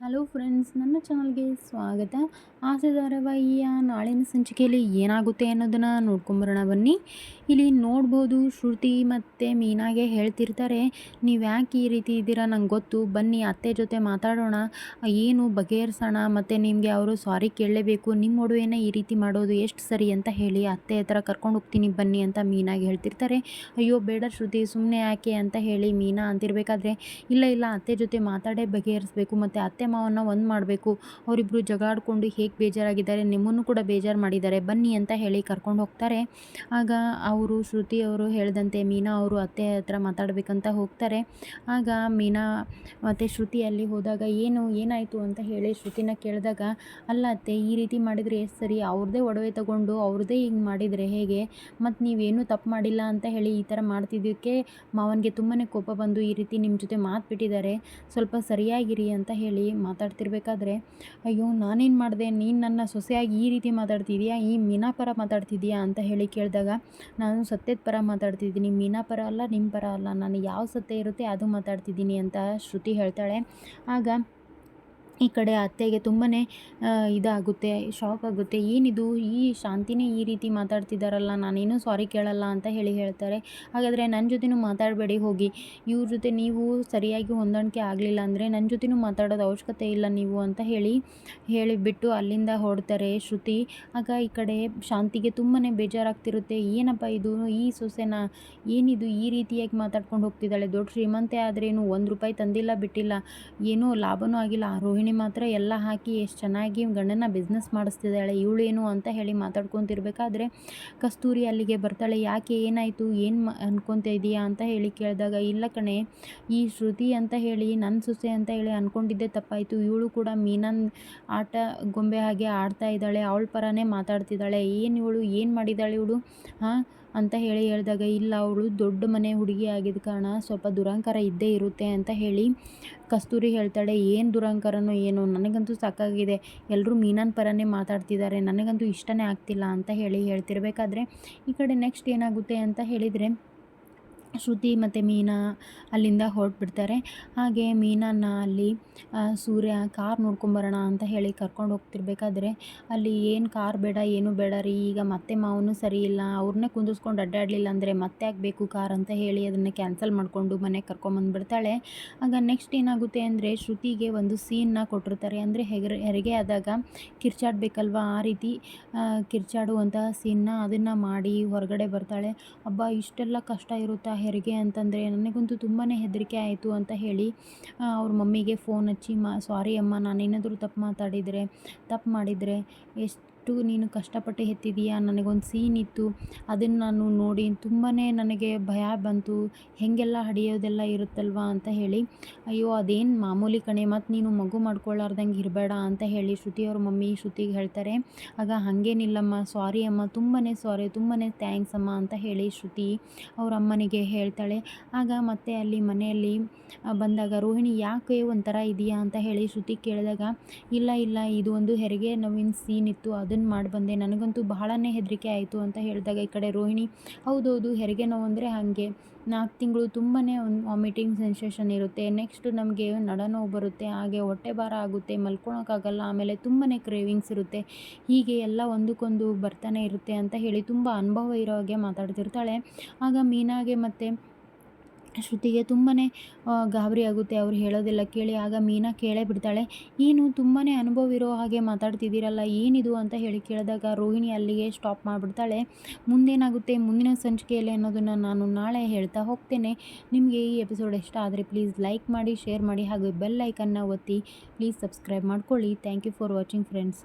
Hello friends ನನ್ನ ಚಾನಲ್ಗೆ ಸ್ವಾಗತ. ಆಸೆ ಧಾರಾವಾಹಿಯ ನಾಳಿನ ಸಂಚಿಕೆಯಲ್ಲಿ ಏನಾಗುತ್ತೆ ಅನ್ನೋದನ್ನು ನೋಡ್ಕೊಂಬರೋಣ ಬನ್ನಿ. ಇಲ್ಲಿ ನೋಡ್ಬೋದು ಶ್ರುತಿ ಮತ್ತು ಮೀನಾಗೆ ಹೇಳ್ತಿರ್ತಾರೆ, ನೀವು ಯಾಕೆ ಈ ರೀತಿ ಇದ್ದೀರಾ? ನಂಗೆ ಗೊತ್ತು. ಬನ್ನಿ, ಅತ್ತೆ ಜೊತೆ ಮಾತಾಡೋಣ. ಏನು ಬಗೆಹರಿಸೋಣ? ಮತ್ತು ನಿಮಗೆ ಅವರು ಸಾರಿ ಕೇಳಲೇಬೇಕು. ನಿಮ್ಮ ಒಡವೆನ ಈ ರೀತಿ ಮಾಡೋದು ಎಷ್ಟು ಸರಿ ಅಂತ ಹೇಳಿ ಅತ್ತೆ ಹತ್ರ ಕರ್ಕೊಂಡು ಹೋಗ್ತೀನಿ ಬನ್ನಿ ಅಂತ ಮೀನಾಗೆ ಹೇಳ್ತಿರ್ತಾರೆ. ಅಯ್ಯೋ, ಬೇಡ ಶ್ರುತಿ ಸುಮ್ಮನೆ ಯಾಕೆ? ಅಂತ ಹೇಳಿ ಮೀನಾ ಅಂತಿರಬೇಕಾದ್ರೆ, ಇಲ್ಲ ಇಲ್ಲ, ಅತ್ತೆ ಜೊತೆ ಮಾತಾಡೇ ಬಗೆಹರಿಸ್ಬೇಕು. ಮತ್ತು ಅತ್ತೆ ಮಾವನ್ನ ಒಂದು ಮಾಡಬೇಕು. ಅವರಿಬ್ಬರು ಜಗಾಡಿಕೊಂಡು ಹೇಗೆ ಬೇಜಾರಾಗಿದ್ದಾರೆ, ನಿಮ್ಮನ್ನು ಕೂಡ ಬೇಜಾರು ಮಾಡಿದ್ದಾರೆ. ಬನ್ನಿ ಅಂತ ಹೇಳಿ ಕರ್ಕೊಂಡು ಹೋಗ್ತಾರೆ. ಆಗ ಅವರು, ಶ್ರುತಿ ಅವರು ಹೇಳಿದಂತೆ ಮೀನಾ ಅವರು ಅತ್ತೆ ಹತ್ರ ಮಾತಾಡಬೇಕಂತ ಹೋಗ್ತಾರೆ. ಆಗ ಮೀನಾ ಮತ್ತು ಶ್ರುತಿ ಅಲ್ಲಿ ಹೋದಾಗ, ಏನು, ಏನಾಯಿತು? ಅಂತ ಹೇಳಿ ಶ್ರುತಿನ ಕೇಳಿದಾಗ, ಅಲ್ಲ ಅತ್ತೆ, ಈ ರೀತಿ ಮಾಡಿದರೆ ಎಷ್ಟು ಸರಿ? ಅವ್ರದ್ದೇ ಒಡವೆ ತಗೊಂಡು ಅವ್ರದ್ದೇ ಹಿಂಗೆ ಮಾಡಿದರೆ ಹೇಗೆ? ಮತ್ತು ನೀವೇನು ತಪ್ಪು ಮಾಡಿಲ್ಲ ಅಂತ ಹೇಳಿ ಈ ಥರ ಮಾಡ್ತಿದ್ದಕ್ಕೆ ಮಾವನಿಗೆ ತುಂಬಾ ಕೋಪ ಬಂದು ಈ ರೀತಿ ನಿಮ್ಮ ಜೊತೆ ಮಾತು ಬಿಟ್ಟಿದ್ದಾರೆ. ಸ್ವಲ್ಪ ಸರಿಯಾಗಿರಿ ಅಂತ ಹೇಳಿ ಮಾತಾಡ್ತಿರ್ಬೇಕಾದ್ರೆ, ಅಯ್ಯೋ, ನಾನೇನು ಮಾಡಿದೆ? ನೀನು ನನ್ನ ಸೊಸೆಯಾಗಿ ಈ ರೀತಿ ಮಾತಾಡ್ತಿದೀಯಾ? ಈ ಮೀನಾ ಪರ ಮಾತಾಡ್ತಿದೀಯಾ? ಅಂತ ಹೇಳಿ ಕೇಳಿದಾಗ ನಾನು ಸತ್ಯದ ಪರ ಮಾತಾಡ್ತಿದ್ದೀನಿ, ಮೀನಾ ಪರ ಅಲ್ಲ ನಿಮ್ಮ ಪರ ಅಲ್ಲ, ನಾನು ಯಾವ ಸತ್ಯ ಇರುತ್ತೆ ಅದು ಮಾತಾಡ್ತಿದ್ದೀನಿ ಅಂತ ಶ್ರುತಿ ಹೇಳ್ತಾಳೆ. ಆಗ ಈ ಕಡೆ ಅತ್ತೆಗೆ ತುಂಬಾ ಇದಾಗುತ್ತೆ ಶಾಕ್ ಆಗುತ್ತೆ. ಏನಿದು? ಈ ಶಾಂತಿನೇ ಈ ರೀತಿ ಮಾತಾಡ್ತಿದ್ದಾರಲ್ಲ ನಾನೇನು ಸಾರಿ ಕೇಳಲ್ಲ ಅಂತ ಹೇಳಿ ಹೇಳ್ತಾರೆ. ಹಾಗಾದರೆ ನನ್ನ ಜೊತೆನೂ ಮಾತಾಡಬೇಡಿ, ಹೋಗಿ. ಇವ್ರ ಜೊತೆ ನೀವು ಸರಿಯಾಗಿ ಹೊಂದಾಣಿಕೆ ಆಗಲಿಲ್ಲ ಅಂದರೆ ನನ್ನ ಜೊತೆನೂ ಮಾತಾಡೋದು ಅವಶ್ಯಕತೆ ಇಲ್ಲ ನೀವು ಅಂತ ಹೇಳಿ, ಹೇಳಿಬಿಟ್ಟು ಅಲ್ಲಿಂದ ಹೊಡ್ತಾರೆ ಶ್ರುತಿ. ಆಗ ಈ ಕಡೆ ಶಾಂತಿಗೆ ತುಂಬಾ ಬೇಜಾರಾಗ್ತಿರುತ್ತೆ. ಏನಪ್ಪ ಇದು? ಈ ಸೊಸೆನ ಏನಿದು? ಈ ರೀತಿಯಾಗಿ ಮಾತಾಡ್ಕೊಂಡು ಹೋಗ್ತಿದ್ದಾಳೆ. ದೊಡ್ಡ ಶ್ರೀಮಂತೆ ಆದ್ರೇನು ಒಂದು ರೂಪಾಯಿ ತಂದಿಲ್ಲ, ಬಿಟ್ಟಿಲ್ಲ. ಏನೂ ಲಾಭನೂ ಆಗಿಲ್ಲ. ರೋಹಿಣಿ ರೋಹಿಣಿ ಮಾತ್ರ ಎಲ್ಲ ಹಾಕಿ ಎಷ್ಟು ಚೆನ್ನಾಗಿ ಗಂಡನ ಬಿಸ್ನೆಸ್ ಮಾಡಿಸ್ತಿದ್ದಾಳೆ ಇವಳೇನು ಅಂತ ಹೇಳಿ ಮಾತಾಡ್ಕೊತಿರ್ಬೇಕಾದ್ರೆ, ಕಸ್ತೂರಿ ಅಲ್ಲಿಗೆ ಬರ್ತಾಳೆ, ಯಾಕೆ ಏನಾಯಿತು, ಏನು ಅನ್ಕೊತ ಇದೀಯಾ? ಅಂತ ಹೇಳಿ ಕೇಳಿದಾಗ, ಇಲ್ಲ ಕಣೆ, ಈ ಶ್ರುತಿ ಅಂತ ಹೇಳಿ ನನ್ನ ಸೊಸೆ ಅಂತ ಹೇಳಿ ಅಂದ್ಕೊಂಡಿದ್ದೆ ತಪ್ಪಾಯಿತು. ಇವಳು ಕೂಡ ಮೀನನ್ ಆಟ ಗೊಂಬೆ ಹಾಗೆ ಆಡ್ತಾ ಇದ್ದಾಳೆ, ಅವಳ ಪರನೇ ಮಾತಾಡ್ತಿದ್ದಾಳೆ. ಏನು ಇವಳು, ಏನು ಮಾಡಿದ್ದಾಳೆ ಇವಳು? ಹಾಂ ಅಂತ ಹೇಳಿ ಹೇಳಿದಾಗ, ಇಲ್ಲ, ಅವಳು ದೊಡ್ಡ ಮನೆ ಹುಡುಗಿ ಆಗಿದ್ದ ಕಾರಣ ಸ್ವಲ್ಪ ದುರಂಕಾರ ಇದ್ದೇ ಇರುತ್ತೆ ಅಂತ ಹೇಳಿ ಕಸ್ತೂರಿ ಹೇಳ್ತಾಳೆ, ಏನು ದುರಂಕಾರನೋ ಏನು, ನನಗಂತೂ ಸಾಕಾಗಿದೆ. ಎಲ್ಲರೂ ಮೀನಾನ್ ಪರನೇ ಮಾತಾಡ್ತಿದ್ದಾರೆ, ನನಗಂತೂ ಇಷ್ಟನೇ ಆಗ್ತಿಲ್ಲ ಅಂತ ಹೇಳಿ ಹೇಳ್ತಿರ್ಬೇಕಾದ್ರೆ, ಈ ಕಡೆ ನೆಕ್ಸ್ಟ್ ಏನಾಗುತ್ತೆ ಅಂತ ಹೇಳಿದರೆ ಶ್ರುತಿ ಮತ್ತು ಮೀನಾ ಅಲ್ಲಿಂದ ಹೊರಟ್ಬಿಡ್ತಾರೆ. ಹಾಗೆ ಮೀನನ್ನ ಅಲ್ಲಿ ಸೂರ್ಯ ಕಾರ್ ನೋಡ್ಕೊಂಬರೋಣ ಅಂತ ಹೇಳಿ ಕರ್ಕೊಂಡು ಹೋಗ್ತಿರ್ಬೇಕಾದ್ರೆ ಅಲ್ಲಿ ಏನು ಕಾರ್ ಬೇಡ, ಏನು ಬೇಡ ರೀ, ಈಗ ಮತ್ತೆ ಮಾವನು ಸರಿ ಇಲ್ಲ ಅವ್ರನ್ನೇ ಕುಂದಿಸ್ಕೊಂಡು ಅಡ್ಡಾಡಲಿಲ್ಲ ಅಂದರೆ ಮತ್ತೆ ಆಗಬೇಕು ಕಾರ್ ಅಂತ ಹೇಳಿ ಅದನ್ನು ಕ್ಯಾನ್ಸಲ್ ಮಾಡಿಕೊಂಡು ಮನೆಗೆ ಕರ್ಕೊಂಬಂದ್ಬಿಡ್ತಾಳೆ ಆಗ ನೆಕ್ಸ್ಟ್ ಏನಾಗುತ್ತೆ ಅಂದರೆ ಶ್ರುತಿಗೆ ಒಂದು ಸೀನ್ನ ಕೊಟ್ಟಿರ್ತಾರೆ. ಅಂದರೆ ಹೆರಿಗೆ ಆದಾಗ ಕಿರ್ಚಾಡಬೇಕಲ್ವ ಆ ರೀತಿ ಕಿರ್ಚಾಡುವಂಥ ಸೀನ್ನ ಅದನ್ನು ಮಾಡಿ ಹೊರಗಡೆ ಬರ್ತಾಳೆ. ಹಬ್ಬ ಇಷ್ಟೆಲ್ಲ ಕಷ್ಟ ಇರುತ್ತಾ ಹೆರಿಗೆ ಅಂತಂದರೆ, ನನಗಂತೂ ತುಂಬಾ ಹೆದರಿಕೆ ಆಯಿತು ಅಂತ ಹೇಳಿ ಅವ್ರ ಮಮ್ಮಿಗೆ ಫೋನ್ ಹಚ್ಚಿ, ಮಾ ಸಾರಿ ಅಮ್ಮ ನಾನೇನಾದರೂ ತಪ್ಪು ಮಾತಾಡಿದರೆ, ತಪ್ಪು ಮಾಡಿದರೆ, ಎಷ್ಟು ಎಷ್ಟು ನೀನು ಕಷ್ಟಪಟ್ಟು ಎತ್ತಿದೀಯ ನನಗೊಂದು ಸೀನ್ ಇತ್ತು. ಅದನ್ನು ನಾನು ನೋಡಿ ತುಂಬಾ ನನಗೆ ಭಯ ಬಂತು. ಹೇಗೆಲ್ಲ ಹಡಿಯೋದೆಲ್ಲ ಇರುತ್ತಲ್ವ ಅಂತ ಹೇಳಿ, ಅಯ್ಯೋ, ಅದೇನು ಮಾಮೂಲಿ ಕಣೆ, ಮತ್ತು ನೀನು ಮಗು ಮಾಡ್ಕೊಳ್ಳಾರ್ದಂಗೆ ಇರಬೇಡ ಅಂತ ಹೇಳಿ ಶ್ರುತಿ ಅವ್ರ ಮಮ್ಮಿ ಶ್ರುತಿಗೆ ಹೇಳ್ತಾರೆ. ಆಗ, ಹಾಗೇನಿಲ್ಲಮ್ಮ ಸಾರಿ ಅಮ್ಮ ತುಂಬಾ ಸಾರಿ ತುಂಬಾ ಥ್ಯಾಂಕ್ಸ್ ಅಮ್ಮ ಅಂತ ಹೇಳಿ ಶ್ರುತಿ ಅವ್ರ ಅಮ್ಮನಿಗೆ ಹೇಳ್ತಾಳೆ. ಆಗ ಮತ್ತೆ ಅಲ್ಲಿ ಮನೆಯಲ್ಲಿ ಬಂದಾಗ, ರೋಹಿಣಿ, ಯಾಕೆ ಒಂಥರ ಇದೆಯಾ? ಅಂತ ಹೇಳಿ ಶ್ರುತಿ ಕೇಳಿದಾಗ, ಇಲ್ಲ ಇಲ್ಲ, ಇದು ಒಂದು ಹೆರಿಗೆ ನೋವಿನ ಸೀನ್ ಇತ್ತು. ಅದು ಮಾಡಿ ಬಂದೆ. ನನಗಂತೂ ಬಹಳನೇ ಹೆದರಿಕೆ ಆಯಿತು ಅಂತ ಹೇಳಿದಾಗ ಈ ಕಡೆ ರೋಹಿಣಿ, ಹೌದೌದು, ಹೆರಿಗೆ ನೋವು ಅಂದರೆ ಹಾಗೆ. ನಾಲ್ಕು ತಿಂಗಳು ತುಂಬಾ ಒಂದು ವಾಮಿಟಿಂಗ್ ಸೆನ್ಸೇಷನ್ ಇರುತ್ತೆ. ನೆಕ್ಸ್ಟ್ ನಮಗೆ ನಡನೋವು ಬರುತ್ತೆ. ಹಾಗೆ ಹೊಟ್ಟೆ ಭಾರ ಆಗುತ್ತೆ, ಮಲ್ಕೊಳೋಕ್ಕಾಗಲ್ಲ. ಆಮೇಲೆ ತುಂಬಾ ಕ್ರೇವಿಂಗ್ಸ್ ಇರುತ್ತೆ. ಹೀಗೆ ಎಲ್ಲ ಒಂದಕ್ಕೊಂದು ಬರ್ತಾನೆ ಇರುತ್ತೆ ಅಂತ ಹೇಳಿ ತುಂಬ ಅನುಭವ ಇರೋ ಹಾಗೆ ಮಾತಾಡ್ತಿರ್ತಾಳೆ. ಆಗ ಮೀನಾಗೆ ಮತ್ತು ಶ್ರುತಿಗೆ ತುಂಬಾ ಗಾಬರಿ ಆಗುತ್ತೆ. ಅವ್ರು ಹೇಳೋದೆಲ್ಲ ಕೇಳಿ ಆಗ ಮೀನಾ ಕೇಳೇ ಬಿಡ್ತಾಳೆ. ಏನು ತುಂಬಾ ಅನುಭವ ಇರೋ ಹಾಗೆ ಮಾತಾಡ್ತಿದ್ದೀರಲ್ಲ, ಏನಿದು ಅಂತ ಹೇಳಿ ಕೇಳಿದಾಗ ರೋಹಿಣಿ ಅಲ್ಲಿಗೆ ಸ್ಟಾಪ್ ಮಾಡಿಬಿಡ್ತಾಳೆ. ಮುಂದೇನಾಗುತ್ತೆ, ಮುಂದಿನ ಸಂಚಿಕೆಯಲ್ಲಿ ಅನ್ನೋದನ್ನು ನಾನು ನಾಳೆ ಹೇಳ್ತಾ ಹೋಗ್ತೇನೆ. ನಿಮಗೆ ಈ ಎಪಿಸೋಡ್ ಇಷ್ಟ ಆದರೆ ಪ್ಲೀಸ್ ಲೈಕ್ ಮಾಡಿ ಶೇರ್ ಮಾಡಿ, ಹಾಗೂ ಬೆಲ್ ಐಕನ್ನ ಒತ್ತಿ ಪ್ಲೀಸ್ ಸಬ್ಸ್ಕ್ರೈಬ್ ಮಾಡ್ಕೊಳ್ಳಿ. Thank you for watching friends